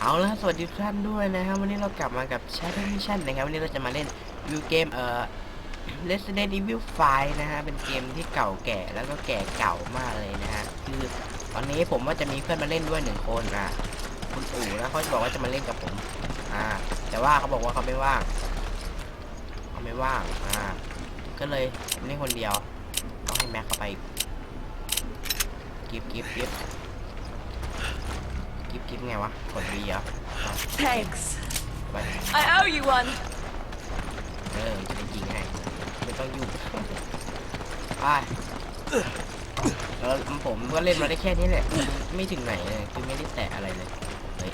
เอาละสวัสดีทุกท่านด้วยนะครับ วันนี้เรากลับมากับ Shadow Mission นะครับ วันนี้เราจะมาเล่นวิวเกมเอ่อ Resident Evil 5 นะฮะ เป็นเกมที่เก่าแก่แล้วก็แก่เก่ามากเลยนะฮะ คือตอนนี้ผมว่าจะมีเพื่อนมาเล่นด้วยหนึ่งคนอะคุณอู๋นะเขาจะบอกว่าจะมาเล่นกับผม อ่า แต่ว่าเขาบอกว่าเขาไม่ว่างเขาไม่ว่าง อ่า ก็เลยเล่นคนเดียวต้องให้แม็กเข้าไปกิฟกิฟกิฟ กิฟกิฟไงวะกด V เหรอ Thanks. ไป I owe you one. เออจะได้ยิงให้ไม่ต้องยุ่งไปแล้วผมก็เล่นมาได้แค่นี้แหละ ไม่ถึงไหนเลย คือไม่ได้แตะอะไรเลย เฮ้ย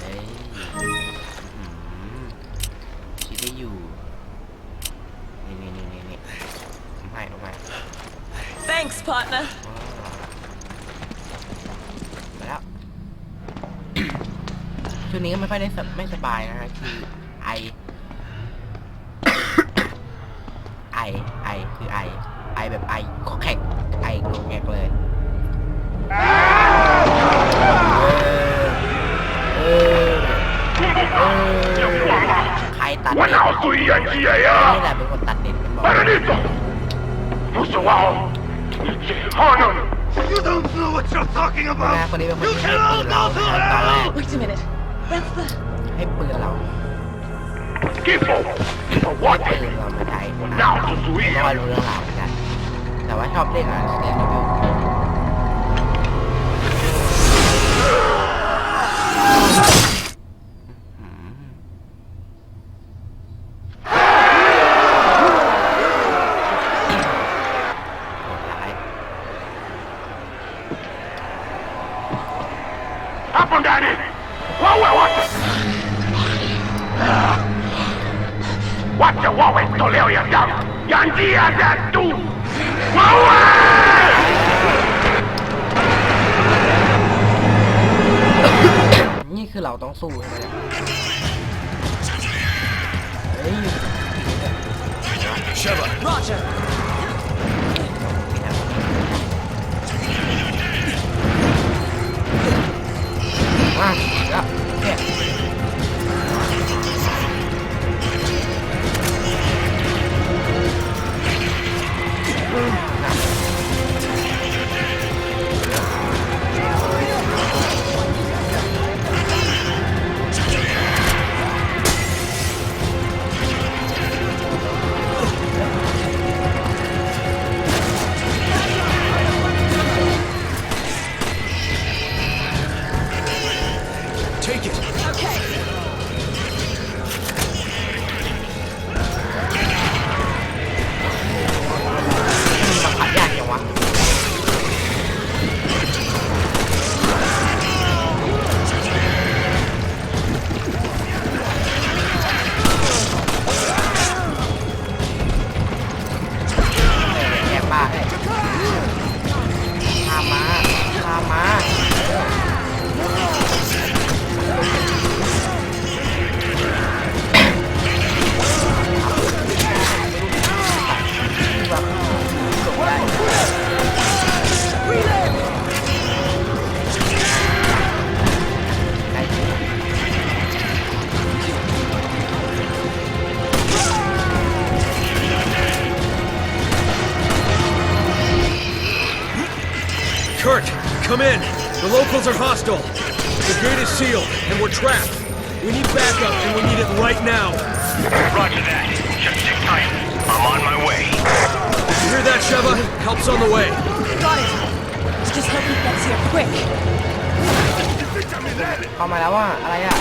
เฮ้ยอื้อหือคิดได้อยู่ นี่นี่นี่นี่นี่ผมให้ผมให้ Thanks, partner. มาแล้ว ช่วงนี้ก็ไม่ค่อยได้สบไม่สบายนะฮะ คือไอ ไอ ไอ คือไอ ไอแบบไอขอแข็งไอโกแกกเลย เออ เออ เออ ใครตัด 我 เน็ต 老子演技呀 นี่！แหละเป็นคนตัดเน็ตมันบอก 把你走，不是我，你这妈呢？You don't know what you're talking นะคนนี้เป็นคนที่ให้ปืนเรานะตอนแรก Wait a minute. ให้ปืนเรา Skippo, for what? ให้ปืนเรามาใช้ Now to ล Sweden. อยรู้เรื่องราวเหมือนกัน แต่ว่าชอบเล่นอะเล่นรีวิว Santiago tu นี่คือเราต้องสู้ใช่ไหมเฮ้ย Sheva. Roger. Kurt, come in. The locals are hostile. The gate is sealed, and we're trapped. We need backup, and we need it right now. Roger that. Just stick tight. I'm on my way. Did you hear that, Sheva? Help's on the way. Got it. Let's just help me get here quick. Come Vamos allá, allá.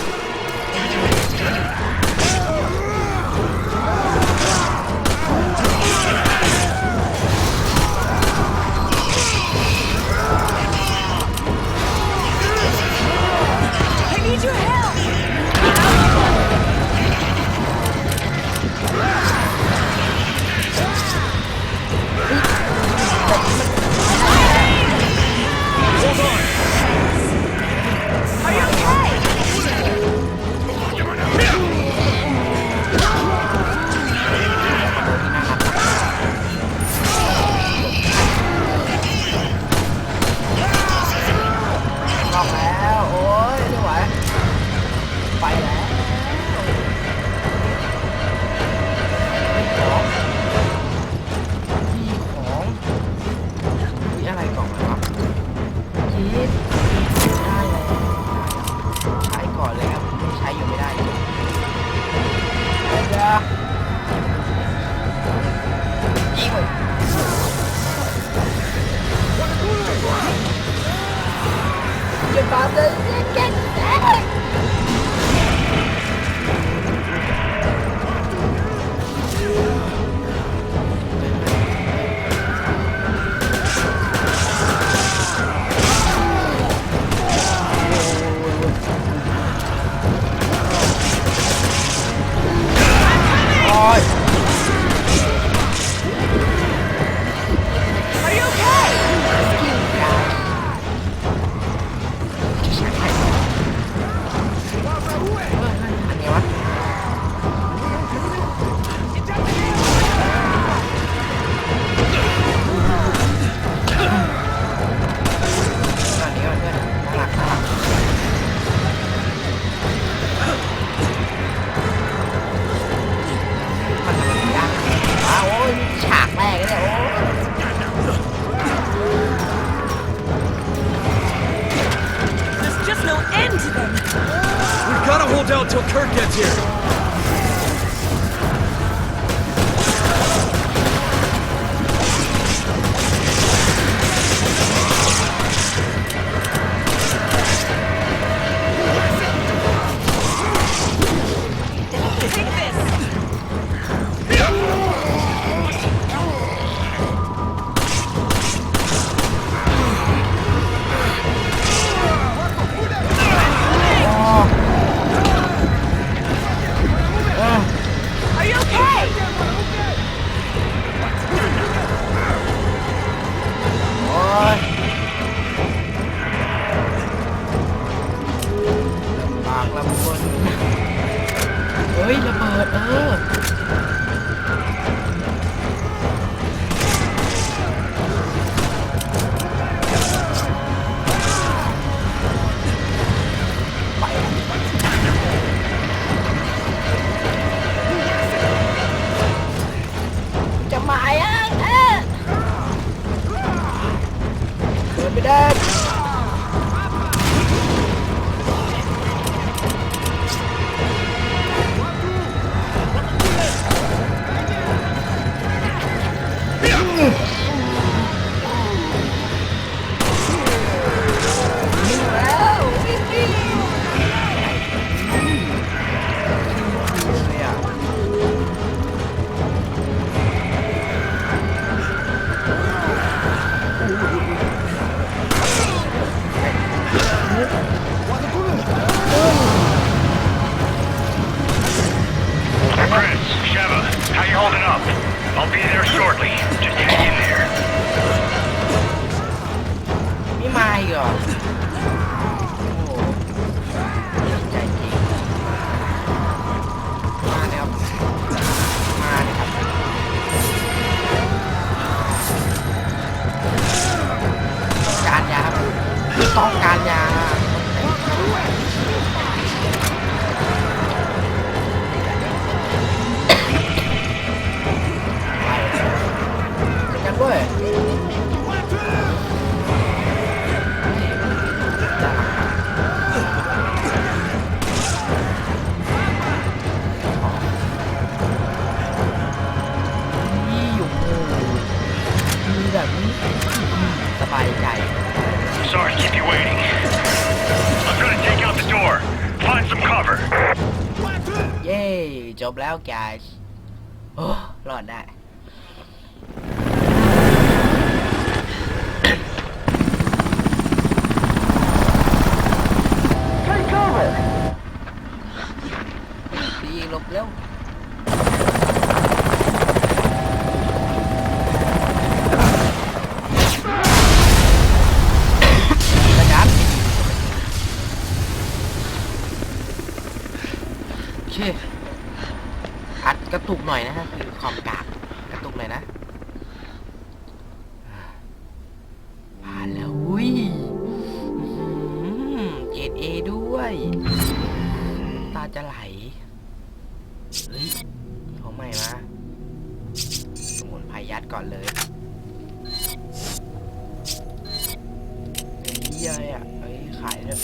We've gotta hold out till Kurt gets here! Bye. แล้วแกโอ้รอดได้ Take cover ดีหลบเร็ว ระดับโอเค กระตุกหน่อยนะฮะคือความกากกระตุกเลยนะผ่านแล้วอุ้ยเจ็ดเอด้วย ตาจะไหลเฮ้ยของใหม่มาสมุนไพรยัดก่อนเลยเยอยอะเฮ้ยขายเลย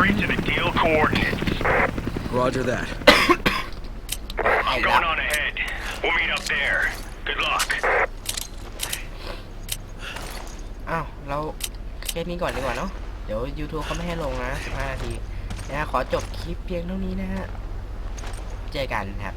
Hurry to the deal coordinates. Roger that. ไอ้ I'm ละ going on ahead. We'll meet up there. Good luck. อ้าวเราแค่นี้ก่อนดีกว่าเนาะเดี๋ยว YouTube เขาไม่ให้ลงนะ15นาทีนะฮะขอจบคลิปเพียงเท่านี้นะฮะ เจอกันครับ